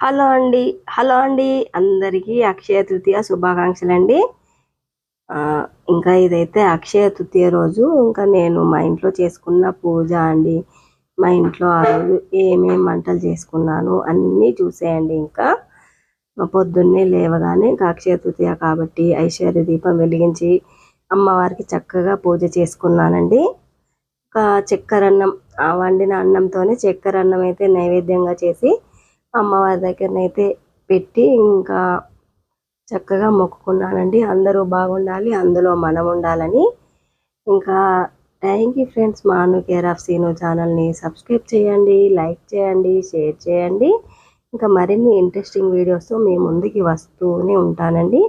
Hello అండి. Hello అండి. అందరికీ అక్షయ తృతీయ శుభాకాంక్షలు అండి. ఇంకా ఇదైతే అక్షయ తృతీయ రోజు. ఇంకా నేను మా ఇంట్లో చేసుకున్న పూజ అండి. మా ఇంట్లో ఆ రోజు ఏమేమి వంటలు చేసుకున్నాను అన్నీ చూసేయండి ఇంకా. పొద్దున్నే లేవగానే ఇంకా అక్షయ తృతీయ కాబట్టి ఐశ్వర్య దీపం వెలిగించి అమ్మవారికి చక్కగా పూజ చేసుకున్నానండి. ఇంకా చక్కెర అన్నం వండిన అన్నంతోనే చక్కెర అన్నం అయితే నైవేద్యంగా చేసి అమ్మవారి దగ్గరనైతే పెట్టి ఇంకా చక్కగా మొక్కుకున్నానండి. అందరూ బాగుండాలి అందులో మనం ఉండాలని ఇంకా thank you friends. Manu care of Seenu ఛానల్ని సబ్స్క్రైబ్ చేయండి లైక్ చేయండి షేర్ చేయండి. ఇంకా మరిన్ని ఇంట్రెస్టింగ్ వీడియోస్ మీ ముందుకి వస్తూనే ఉంటానండి.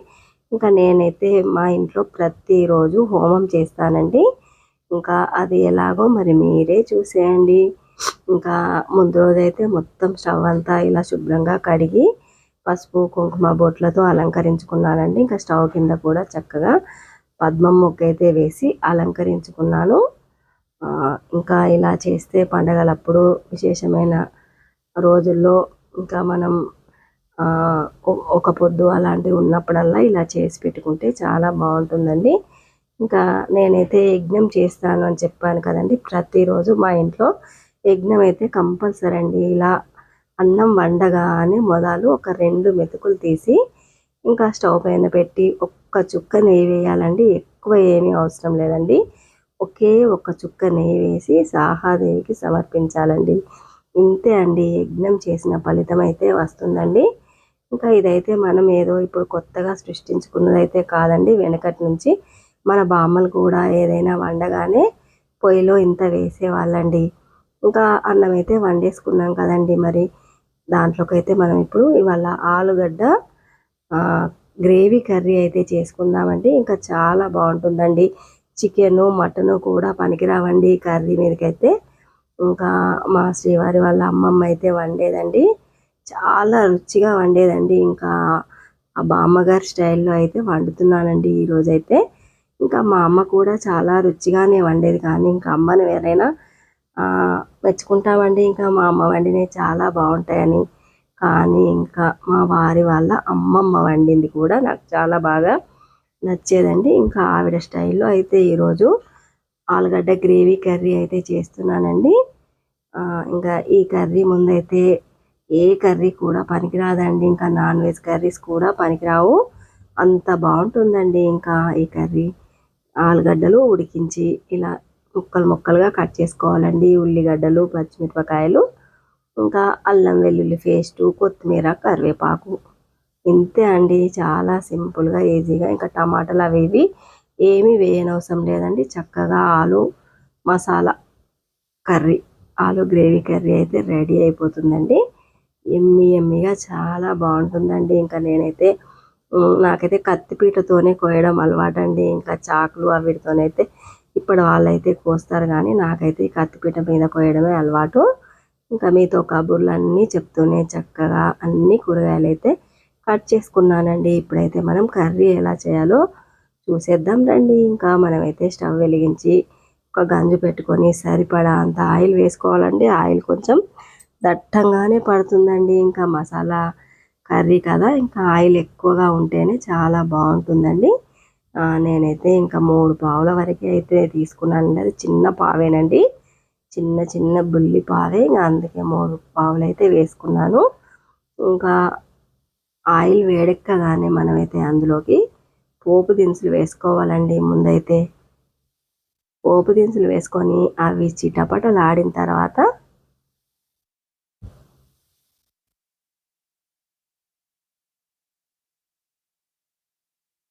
ఇంకా నేనైతే మా ఇంట్లో ప్రతిరోజు హోమం చేస్తానండి. ఇంకా అది ఎలాగో మరి మీరే చూసేయండి. ఇంకా ముందు రోజైతే మొత్తం స్టవ్ అంతా ఇలా శుభ్రంగా కడిగి పసుపు కుంకుమ బొట్లతో అలంకరించుకున్నానండి. ఇంకా స్టవ్ కింద కూడా చక్కగా పద్మం మొక్క అయితే వేసి అలంకరించుకున్నాను. ఇంకా ఇలా చేస్తే పండగలప్పుడు విశేషమైన రోజుల్లో ఇంకా మనం ఒక పొద్దు అలాంటివి ఉన్నప్పుడల్లా ఇలా చేసి పెట్టుకుంటే చాలా బాగుంటుందండి. ఇంకా నేనైతే యజ్ఞం చేస్తాను అని చెప్పాను కదండి. ప్రతిరోజు మా ఇంట్లో యజ్ఞం అయితే కంపల్సరీ అండి. ఇలా అన్నం వండగానే మొదలు ఒక రెండు మెతుకులు తీసి ఇంకా స్టవ్ పైన పెట్టి ఒక్క చుక్క నెయ్యి వేయాలండి. ఎక్కువ ఏమీ అవసరం లేదండి. ఒకే ఒక్క చుక్క నెయ్యి వేసి సాహాదేవికి సమర్పించాలండి. ఇంతే అండి. యజ్ఞం చేసిన ఫలితం అయితే వస్తుందండి. ఇంకా ఇదైతే మనం ఏదో ఇప్పుడు కొత్తగా సృష్టించుకున్నదైతే కాదండి. వెనకటి నుంచి మన బామ్మలు కూడా ఏదైనా వండగానే పొయ్యిలో ఇంత వేసేవాళ్ళండి. ఇంకా అన్నం అయితే వండేసుకున్నాం కదండి మరి. దాంట్లోకి అయితే మనం ఇప్పుడు ఇవాళ ఆలుగడ్డ గ్రేవీ కర్రీ అయితే చేసుకుందామండి. ఇంకా చాలా బాగుంటుందండి. చికెను మటను కూడా పనికిరావండి కర్రీ మీదకైతే. ఇంకా మా శ్రీవారి వాళ్ళ అమ్మమ్మ అయితే వండేదండి. చాలా రుచిగా వండేదండి. ఇంకా ఆ బామ్మగారి స్టైల్లో అయితే వండుతున్నానండి ఈరోజైతే ఇంకా మా అమ్మ కూడా చాలా రుచిగానే వండేది. కానీ ఇంకా అమ్మని ఎవరైనా మెచ్చుకుంటామండి. ఇంకా మా అమ్మ వండినవి చాలా బాగుంటాయని. కానీ ఇంకా మా వారి వాళ్ళ అమ్మమ్మ వండింది కూడా నాకు చాలా బాగా నచ్చేదండి. ఇంకా ఆవిడ స్టైల్లో అయితే ఈరోజు ఆలుగడ్డ గ్రేవీ కర్రీ అయితే చేస్తున్నానండి. ఇంకా ఈ కర్రీ ముందైతే ఏ కర్రీ కూడా పనికిరాదండి. ఇంకా నాన్ వెజ్ కర్రీస్ కూడా పనికిరావు. అంత బాగుంటుందండి ఇంకా ఈ కర్రీ. ఆలుగడ్డలు ఉడికించి ఇలా ముక్కలు ముక్కలుగా కట్ చేసుకోవాలండి. ఉల్లిగడ్డలు పచ్చిమిరపకాయలు ఇంకా అల్లం వెల్లుల్లి పేస్టు కొత్తిమీర కరివేపాకు. ఇంతే అండి. చాలా సింపుల్గా ఈజీగా ఇంకా టమాటాలు అవి ఇవి ఏమీ వేయనవసరం లేదండి. చక్కగా aloo masala curry aloo gravy curry అయితే రెడీ అయిపోతుందండి. ఎమ్మి ఎమ్మిగా చాలా బాగుంటుందండి. ఇంకా నేనైతే నాకైతే కత్తిపీటతోనే కోయడం అలవాటండి. ఇంకా చాకులు అవిటితోనైతే ఇప్పుడు వాళ్ళైతే కోస్తారు కానీ నాకైతే కత్తిపీట మీద కోయడమే అలవాటు. ఇంకా మీతో కబుర్లు అన్నీ చెప్తూనే చక్కగా అన్ని కూరగాయలు అయితే కట్ చేసుకున్నానండి. ఇప్పుడైతే మనం కర్రీ ఎలా చేయాలో చూసేద్దాం రండి. ఇంకా మనమైతే స్టవ్ వెలిగించి ఒక గంజు పెట్టుకొని సరిపడా అంత ఆయిల్ వేసుకోవాలండి. ఆయిల్ కొంచెం దట్టంగానే పడుతుందండి. ఇంకా మసాలా కర్రీ కదా ఇంకా ఆయిల్ ఎక్కువగా ఉంటేనే చాలా బాగుంటుందండి. నేనైతే ఇంకా మూడు పావుల వరకు అయితే తీసుకున్నానండి అది చిన్న పావేనండి. చిన్న చిన్న బుల్లి పావే. ఇంకా అందుకే మూడు పావులు అయితే వేసుకున్నాను. ఇంకా ఆయిల్ వేడెక్కగానే మనమైతే అందులోకి పోపు దినుసులు వేసుకోవాలండి ముందైతే. పోపు దినుసులు వేసుకొని అవి చిటపటలు ఆడిన తర్వాత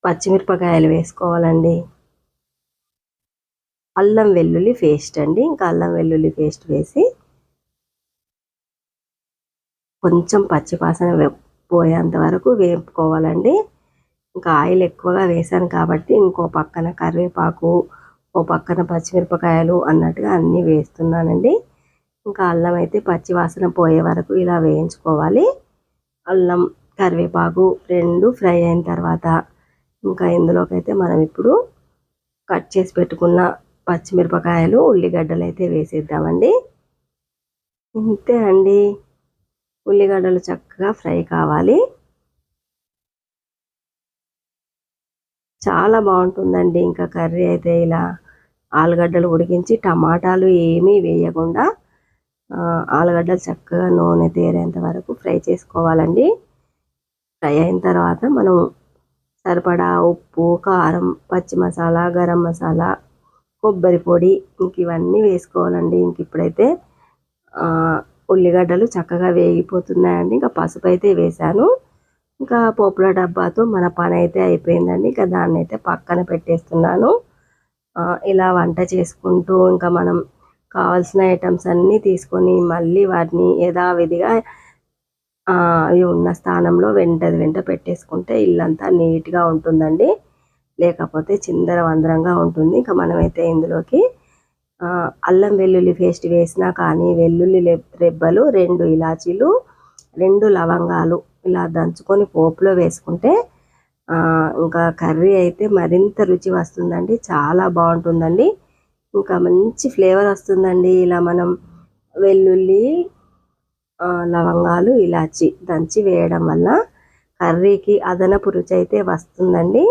పచ్చిమిరపకాయలు వేసుకోవాలండి. అల్లం వెల్లుల్లి పేస్ట్ అండి. ఇంకా అల్లం వెల్లుల్లి పేస్ట్ వేసి కొంచెం పచ్చిపాసన పోయేంత వరకు వేపుకోవాలండి. ఇంకా ఆయిల్ ఎక్కువగా వేసాను కాబట్టి ఇంకో పక్కన కరివేపాకు ఓ పక్కన పచ్చిమిరపకాయలు అన్నట్టుగా అన్నీ వేస్తున్నానండి. ఇంకా అల్లం అయితే పచ్చివాసన పోయే వరకు ఇలా వేయించుకోవాలి. అల్లం కరివేపాకు రెండు ఫ్రై అయిన తర్వాత ఇంకా ఇందులోకైతే మనం ఇప్పుడు కట్ చేసి పెట్టుకున్న పచ్చిమిరపకాయలు ఉల్లిగడ్డలు అయితే వేసేద్దామండి. ఇంతే అండి. ఉల్లిగడ్డలు చక్కగా ఫ్రై కావాలి. చాలా బాగుంటుందండి. ఇంకా కర్రీ అయితే ఇలా ఆలుగడ్డలు ఉడికించి టమాటాలు ఏమీ వేయకుండా ఆలుగడ్డలు చక్కగా నూనె తేరేంత వరకు ఫ్రై చేసుకోవాలండి. ఫ్రై అయిన తర్వాత మనం సరిపడా ఉప్పు కారం పచ్చి మసాలా గరం మసాలా కొబ్బరి పొడి ఇంక ఇవన్నీ వేసుకోవాలండి. ఇంక ఇప్పుడైతే ఉల్లిగడ్డలు చక్కగా వేగిపోతున్నాయండి. ఇంకా పసుపు అయితే వేశాను. ఇంకా పోపుల డబ్బాతో మన పని అయితే అయిపోయిందండి. ఇంకా దాన్ని అయితే పక్కన పెట్టేస్తున్నాను. ఇలా వంట చేసుకుంటూ ఇంకా మనం కావాల్సిన ఐటమ్స్ అన్నీ తీసుకొని మళ్ళీ వాటిని యథావిధిగా అవి ఉన్న స్థానంలో వెంటది వెంట పెట్టేసుకుంటే ఇల్లంతా నీట్గా ఉంటుందండి. లేకపోతే చిందర వందరంగా ఉంటుంది. ఇంకా మనమైతే ఇందులోకి అల్లం వెల్లుల్లి పేస్ట్ వేసినా కానీ వెల్లుల్లి రెబ్బలు రెండు ఇలాచీలు రెండు లవంగాలు ఇలా దంచుకొని పోపులో వేసుకుంటే ఇంకా కర్రీ అయితే మరింత రుచి వస్తుందండి. చాలా బాగుంటుందండి. ఇంకా మంచి ఫ్లేవర్ వస్తుందండి. ఇలా మనం వెల్లుల్లి లవంగాలు ఇలాచి దంచి వేయడం వల్ల కర్రీకి అదనపు రుచి అయితే వస్తుందండి.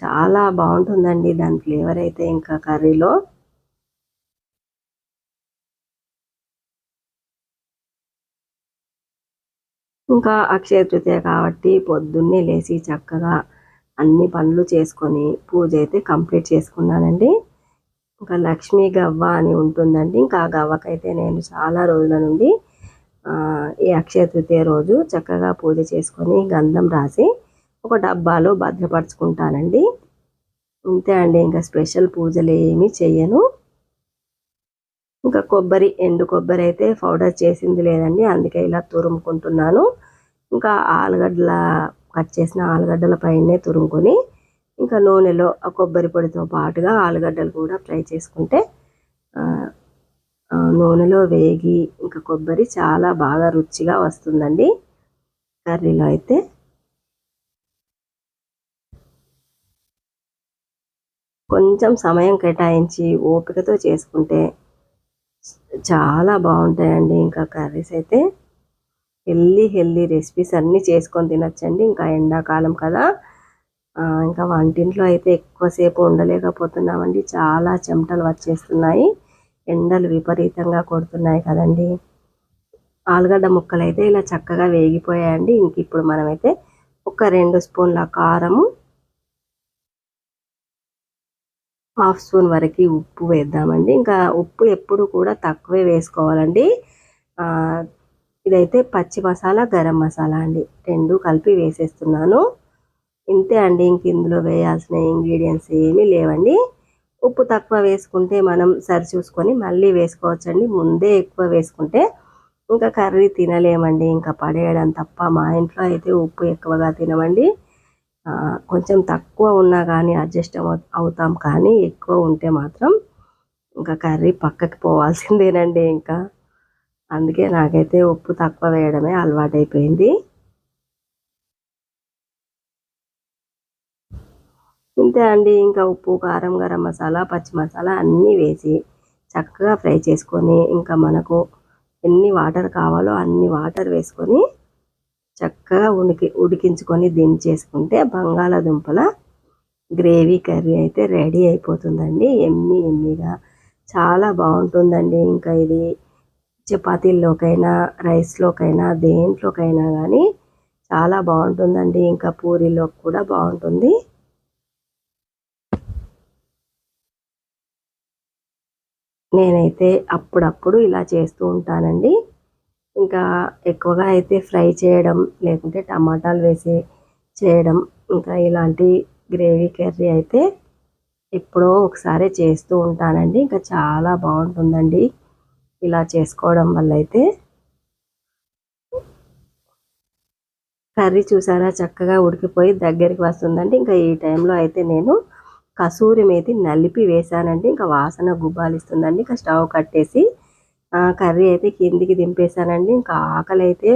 చాలా బాగుంటుందండి దాని ఫ్లేవర్ అయితే ఇంకా కర్రీలో. ఇంకా అక్షయ తృతీయ కాబట్టి పొద్దున్నే లేచి చక్కగా అన్ని పనులు చేసుకొని పూజ అయితే కంప్లీట్ చేసుకున్నానండి. ఇంకా లక్ష్మీ గవ్వ అని ఉంటుందండి. ఇంకా ఆ గవ్వకైతే నేను చాలా రోజుల నుండి ఈ అక్షయ తృతీయ రోజు చక్కగా పూజ చేసుకొని గంధం రాసి ఒక డబ్బాలో భద్రపరుచుకుంటానండి. అంతే అండి ఇంకా స్పెషల్ పూజలు ఏమీ చేయను ఇంకా కొబ్బరి ఎండు కొబ్బరి అయితే పౌడర్ చేసింది లేదండి అందుకే ఇలా తురుముకుంటున్నాను. ఇంకా ఆలుగడ్డల కట్ చేసిన ఆలుగడ్డల పైనే తురుముకొని ఇంకా నూనెలో ఆ కొబ్బరి పొడితో పాటుగా ఆలుగడ్డలు కూడా ఫ్రై చేసుకుంటే నూనెలో వేగి ఇంకా కొబ్బరి చాలా బాగా రుచిగా వస్తుందండి. కర్రీలో అయితే. కొంచెం సమయం కేటాయించి ఓపికతో చేసుకుంటే చాలా బాగుంటాయండి. ఇంకా కర్రీస్ అయితే హెల్దీ హెల్దీ రెసిపీస్ అన్నీ చేసుకొని తినచ్చండి. ఇంకా ఎండాకాలం కదా. ఇంకా వంటింట్లో అయితే ఎక్కువసేపు ఉండలేకపోతున్నామండి. చాలా చెమటలు వచ్చేస్తున్నాయి. ఎండలు విపరీతంగా కొడుతున్నాయి కదండి. ఆలుగడ్డ ముక్కలు అయితే ఇలా చక్కగా వేగిపోయాయండి. ఇంక ఇప్పుడు మనమైతే ఒక రెండు స్పూన్ల కారము హాఫ్ స్పూన్ వరకు ఉప్పు వేద్దామండి. ఇంకా ఉప్పు ఎప్పుడు కూడా తక్కువే వేసుకోవాలండి. ఇదైతే పచ్చి మసాలా గరం మసాలా అండి. రెండు కలిపి వేసేస్తున్నాను. ఇంతే అండి. ఇంక ఇందులో వేయాల్సిన ఇంగ్రీడియంట్స్ ఏమీ లేవండి. ఉప్పు తక్కువ వేసుకుంటే మనం సరి చూసుకొని మళ్ళీ వేసుకోవచ్చండి. ముందే ఎక్కువ వేసుకుంటే ఇంకా కర్రీ తినలేమండి. ఇంకా పడేయడం తప్ప మా ఇంట్లో అయితే ఉప్పు ఎక్కువగా తినమండి. కొంచెం తక్కువ ఉన్నా కానీ అడ్జస్ట్ అవుతాం కానీ ఎక్కువ ఉంటే మాత్రం ఇంకా కర్రీ పక్కకి పోవాల్సిందేనండి ఇంకా. అందుకే నాకైతే ఉప్పు తక్కువ వేయడమే అలవాటైపోయింది. ఇంతే అండి ఇంకా ఉప్పు కారం గరం మసాలా పచ్చి మసాలా అన్నీ వేసి చక్కగా ఫ్రై చేసుకొని ఇంకా మనకు ఎన్ని వాటర్ కావాలో అన్ని వాటర్ వేసుకొని చక్కగా ఉడికి ఉడికించుకొని దించేసుకుంటే బంగాళాదుంపల గ్రేవీ కర్రీ అయితే రెడీ అయిపోతుందండి. ఎమ్మి ఎమ్మిగా. చాలా బాగుంటుందండి. ఇంకా ఇది చపాతీల్లోకైనా రైస్లోకైనా దేంట్లోకైనా కానీ చాలా బాగుంటుందండి. ఇంకా పూరీలోకి కూడా బాగుంటుంది. నేనైతే అప్పుడప్పుడు ఇలా చేస్తూ ఉంటానండి. ఇంకా ఎక్కువగా అయితే ఫ్రై చేయడం లేకుంటే టమాటాలు వేసి చేయడం ఇంకా ఇలాంటి గ్రేవీ కర్రీ అయితే ఎప్పుడో ఒకసారి చేస్తూ ఉంటానండి. ఇంకా చాలా బాగుంటుందండి ఇలా చేసుకోవడం వల్ల అయితే. కర్రీ చూసారా? చక్కగా ఉడికిపోయి దగ్గరికి వస్తుందండి. ఇంకా ఈ టైంలో అయితే నేను కసూరి మేతి నలిపి వేసానండి ఇంకా వాసన గుబ్బాలిస్తుందండి. ఇంకా స్టవ్ కట్టేసి కర్రీ అయితే కిందికి దింపేశానండి. ఇంకా ఆకలి అయితే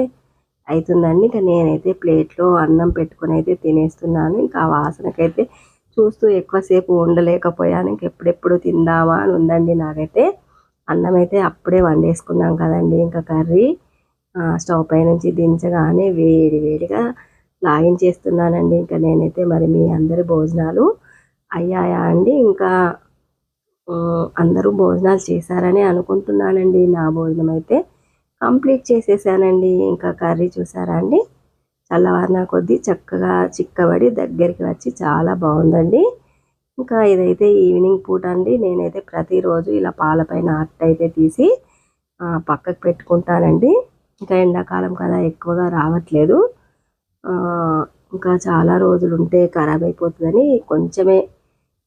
అవుతుందండి ఇంకా నేనైతే ప్లేట్లో అన్నం పెట్టుకుని అయితే తినేస్తున్నాను. ఇంకా ఆ వాసనకైతే చూస్తూ ఎక్కువసేపు ఉండలేకపోయాను. ఇంకెప్పుడెప్పుడు తిందామా అని ఉందండి నాకైతే. అన్నం అయితే అప్పుడే వండేసుకున్నాం కదండి. ఇంకా కర్రీ స్టవ్ పై నుంచి దించగానే వేడి వేడిగా లాగించేస్తున్నానండి ఇంకా నేనైతే మరి మీ అందరి భోజనాలు అయ్యాయా అండి? ఇంకా అందరూ భోజనాలు చేశారని అనుకుంటున్నానండి. నా భోజనం అయితే కంప్లీట్ చేసేసానండి. ఇంకా కర్రీ చూసారా అండి? చల్లవారిన కొద్దీ చక్కగా చిక్కబడి దగ్గరికి వచ్చి చాలా బాగుందండి. ఇంకా ఇదైతే ఈవినింగ్ పూట అండి. నేనైతే ప్రతిరోజు ఇలా పాలపైన అట్ట అయితే తీసి పక్కకు పెట్టుకుంటానండి. ఇంకా ఎండాకాలం కదా ఎక్కువగా రావట్లేదు. ఇంకా చాలా రోజులు ఉంటే ఖరాబ్ అయిపోతుందని కొంచెమే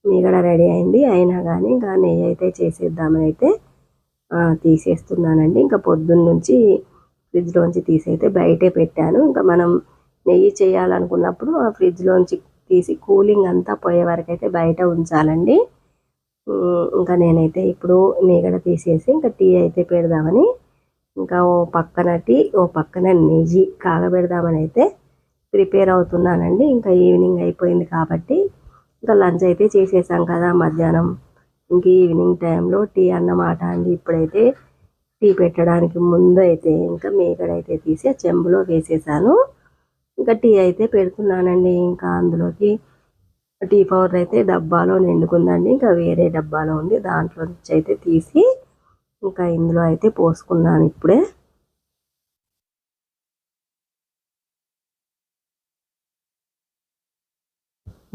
మీగడ రెడీ అయింది. అయినా కానీ ఇంకా నెయ్యి అయితే చేసేద్దామని అయితే తీసేస్తున్నానండి. ఇంకా పొద్దున్న నుంచి ఫ్రిడ్జ్లోంచి తీసైతే బయటే పెట్టాను. ఇంకా మనం నెయ్యి చేయాలనుకున్నప్పుడు ఆ ఫ్రిడ్జ్లోంచి తీసి కూలింగ్ అంతా పోయే వరకు అయితే బయట ఉంచాలండి. ఇంకా నేనైతే ఇప్పుడు మీగడ తీసేసి ఇంకా టీ అయితే పెడదామని ఇంకా ఓ పక్కన టీ ఓ పక్కన నెయ్యి కాగబెడదామని అయితే ప్రిపేర్ అవుతున్నానండి. ఇంకా ఈవినింగ్ అయిపోయింది కాబట్టి ఇంకా లంచ్ అయితే చేసేసాం కదా మధ్యాహ్నం. ఇంక ఈవినింగ్ టైంలో టీ అన్నమాట అండి. ఇప్పుడైతే టీ పెట్టడానికి ముందు అయితే ఇంకా మేకడైతే తీసి చెంబులో వేసేసాను. ఇంకా టీ అయితే పెడుతున్నానండి ఇంకా అందులోకి. టీ పౌడర్ అయితే డబ్బాలో నిండుకుందండి. ఇంకా వేరే డబ్బాలో ఉంది. దాంట్లో నుంచి అయితే తీసి ఇంకా ఇందులో అయితే పోసుకున్నాను ఇప్పుడే.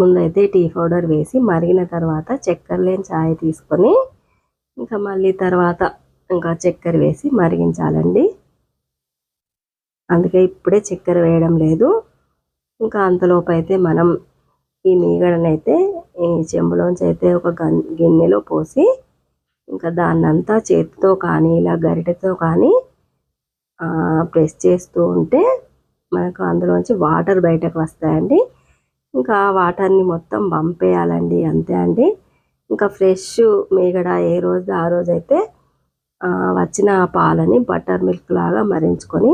ముందైతే టీ పౌడర్ వేసి మరిగిన తర్వాత చక్కెర లేని చాయ్ తీసుకొని ఇంకా మళ్ళీ తర్వాత ఇంకా చక్కెర వేసి మరిగించాలండి. అందుకే ఇప్పుడే చక్కెర వేయడం లేదు. ఇంకా అంతలోపు అయితే మనం ఈ మీగడనైతే ఈ చెంబులోంచి అయితే ఒక గిన్నెలో పోసి ఇంకా దాన్నంతా చేతితో కానీ ఇలా గరిటెతో కానీ ప్రెస్ చేస్తూ ఉంటే మనకు అందులోంచి వాటర్ బయటకు వస్తాయండి. ఇంకా వాటర్ని మొత్తం పంపేయాలండి అంతే అండి. ఇంకా ఫ్రెష్ మీగడ ఏ రోజు ఆ రోజు అయితే వచ్చిన పాలని బటర్ మిల్క్ లాగా మరించుకొని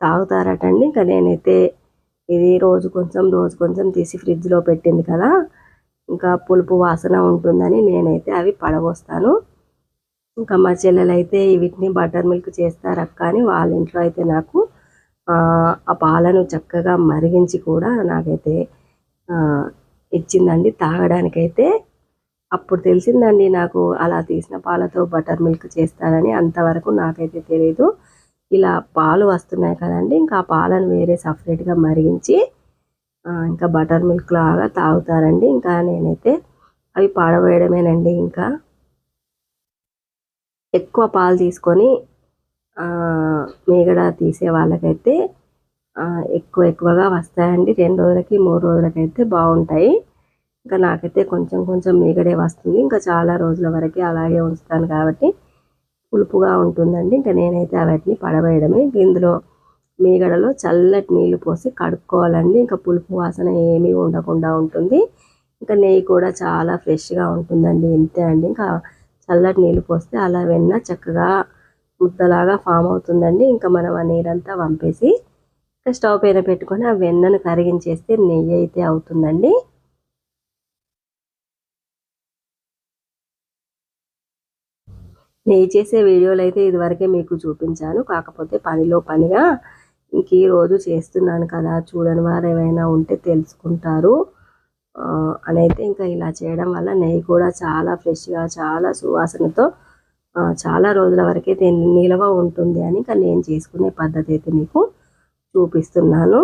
తాగుతారటండి. ఇంకా నేనైతే ఇది రోజు కొంచెం రోజు కొంచెం తీసి ఫ్రిడ్జ్లో పెట్టింది కదా. ఇంకా పులుపు వాసన ఉంటుందని నేనైతే అవి పడబోస్తాను ఇంకా మా చెల్లెలు అయితే వీటిని బటర్ మిల్క్ చేస్తారక్క అని వాళ్ళ ఇంట్లో అయితే నాకు ఆ పాలను చక్కగా మరిగించి కూడా నాకైతే ఇచ్చిందండి. తాగడానికైతే అప్పుడు తెలిసిందండి నాకు అలా తీసిన పాలతో బటర్ మిల్క్ చేస్తారని అంతవరకు నాకైతే తెలియదు ఇలా పాలు వస్తున్నాయి కదండి. ఇంకా ఆ పాలను వేరే సపరేట్గా మరిగించి ఇంకా బటర్ మిల్క్ లాగా తాగుతారండి. ఇంకా నేనైతే అవి పాడవేయడమేనండి ఇంకా. ఎక్కువ పాలు తీసుకొని మీగడ తీసే వాళ్ళకైతే ఎక్కువ ఎక్కువగా వస్తాయండి. రెండు రోజులకి మూడు రోజులకైతే బాగుంటాయి. ఇంకా నాకైతే కొంచెం కొంచెం మీగడే వస్తుంది. ఇంకా చాలా రోజుల వరకు అలాగే ఉంచుతాను కాబట్టి పులుపుగా ఉంటుందండి. ఇంకా నేనైతే వాటిని పడవేయడమే. ఇందులో మీగడలో చల్లటి నీళ్ళు పోసి కడుక్కోవాలండి. ఇంకా పులుపు వాసన ఏమీ ఉండకుండా ఉంటుంది. ఇంకా నెయ్యి కూడా చాలా ఫ్రెష్గా ఉంటుందండి. ఇంతే అండి. ఇంకా చల్లటి నీళ్ళు పోస్తే అలా వెన్న చక్కగా ముద్దలాగా ఫామ్ అవుతుందండి. ఇంకా మనం ఆ నీరంతా పంపేసి స్టవ్ పైన పెట్టుకొని ఆ వెన్నను కరిగించేస్తే నెయ్యి అయితే అవుతుందండి. నెయ్యి చేసే వీడియోలు అయితే ఇదివరకే మీకు చూపించాను. కాకపోతే పనిలో పనిగా ఇంక ఈ రోజు చేస్తున్నాను కదా చూడని వారు ఏమైనా ఉంటే తెలుసుకుంటారు. అని అయితే ఇంకా ఇలా చేయడం వల్ల నెయ్యి కూడా చాలా ఫ్రెష్గా చాలా సువాసనతో చాలా రోజుల వరకైతే నిలవ ఉంటుంది అని ఇంకా నేను చేసుకునే పద్ధతి అయితే మీకు చూపిస్తున్నాను.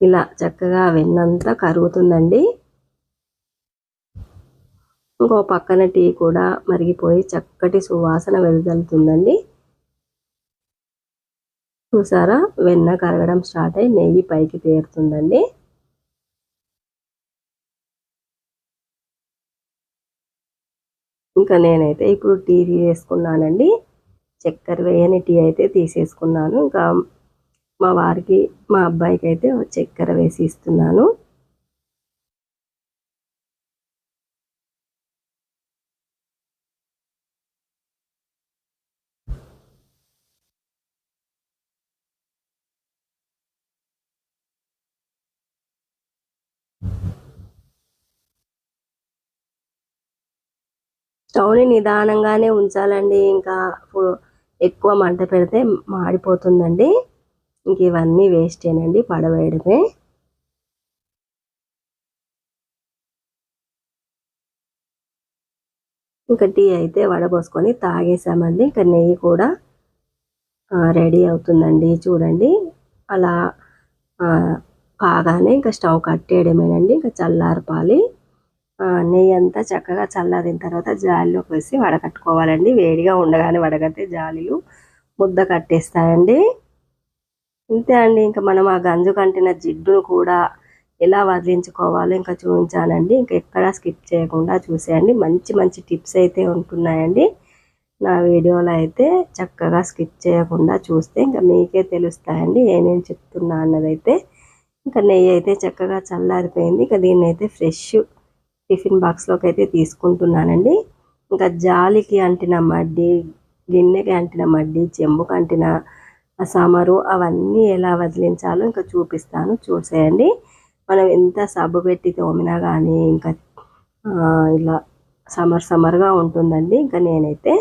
ఇలా చక్కగా వెన్నంతా కరుగుతుందండి. ఇంకో పక్కన టీ కూడా మరిగిపోయి చక్కటి సువాసన వెదజల్లుతుందండి చూసారా? వెన్న కరగడం స్టార్ట్ అయ్యి నెయ్యి పైకి తేరుతుందండి. ఇంకా నేనైతే ఇప్పుడు టీ తీసుకున్నానండి. చక్కెర వేయని టీ అయితే తీసేసుకున్నాను. ఇంకా మా వారికి మా అబ్బాయికి అయితే చక్కెర వేసి ఇస్తున్నాను. స్టవ్ని నిదానంగానే ఉంచాలండి. ఇంకా ఎక్కువ మంట పెడితే మాడిపోతుందండి. ఇంక ఇవన్నీ వేస్టేనండి పడవేయడమే. ఇంకా టీ అయితే వడబోసుకొని తాగేసామండి. ఇంకా నెయ్యి కూడా రెడీ అవుతుందండి. చూడండి అలా కాగానే ఇంకా స్టవ్ కట్టేయడమేనండి. ఇంకా చల్లారపాలి. నెయ్యి అంతా చక్కగా చల్లారిన తర్వాత జాలిలోకి వేసి వడకట్టుకోవాలండి వేడిగా ఉండగానే వడగడితే జాలీలు ముద్ద కట్టేస్తాయండి. ఇంతే అండి. ఇంకా మనం ఆ గంజు కంటిన జిడ్డును కూడా ఎలా వదిలించుకోవాలో ఇంకా చూపించానండి. ఇంకా ఎక్కడా స్కిప్ చేయకుండా చూసేయండి. మంచి మంచి టిప్స్ అయితే ఉంటున్నాయండి. నా వీడియోలో అయితే చక్కగా స్కిప్ చేయకుండా చూస్తే ఇంకా మీకే తెలుస్తాయండి. ఏమేమి చెప్తున్నా అన్నదైతే. ఇంకా నెయ్యి అయితే చక్కగా చల్లారిపోయింది. ఇంకా దీన్ని అయితే ఫ్రెష్ టిఫిన్ బాక్స్లోకి అయితే తీసుకుంటున్నానండి. ఇంకా జాలికి అంటిన మడ్డి గిన్నెకి అంటిన మడ్డి చెంబుకి అంటిన ఆ సమరు అవన్నీ ఎలా వదిలించాలో ఇంకా చూపిస్తాను. చూసేయండి. మనం ఎంత సబ్బు పెట్టి తోమినా కానీ ఇంకా ఇలా సమర్ సమర్గా ఉంటుందండి. ఇంకా నేనైతే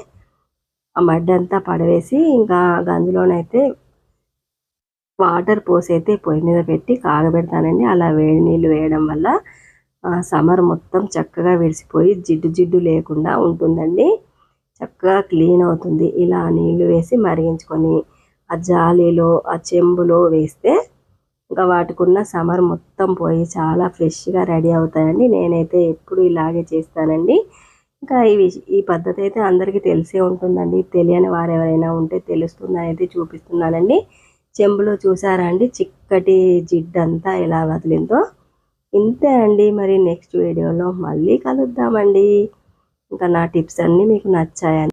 ఆ మడ్డి అంతా పడవేసి ఇంకా గంజులోనైతే వాటర్ పోసి అయితే పొయ్యి మీద పెట్టి కాగబెడతానండి. అలా వేడి నీళ్ళు వేయడం వల్ల సమర్ మొత్తం చక్కగా విడిసిపోయి జిడ్డు జిడ్డు లేకుండా ఉంటుందండి. చక్కగా క్లీన్ అవుతుంది. ఇలా నీళ్ళు వేసి మరిగించుకొని ఆ జాలీలో ఆ చెంబులో వేస్తే ఇంకా వాటికున్న సమర్ మొత్తం పోయి చాలా ఫ్రెష్గా రెడీ అవుతాయండి. నేనైతే ఎప్పుడు ఇలాగే చేస్తానండి. ఇంకా ఈ ఈ పద్ధతి అయితే అందరికీ తెలిసే ఉంటుందండి. తెలియని వారు ఎవరైనా ఉంటే తెలుస్తుందని అయితే చూపిస్తున్నానండి. చెంబులో చూసారా అండి? చిక్కటి జిడ్డంతా ఎలా వదిలిందో. ఇంతే అండి. మరి నెక్స్ట్ వీడియోలో మళ్ళీ కలుద్దామండి. ఇంకా నా టిప్స్ అన్నీ మీకు నచ్చాయని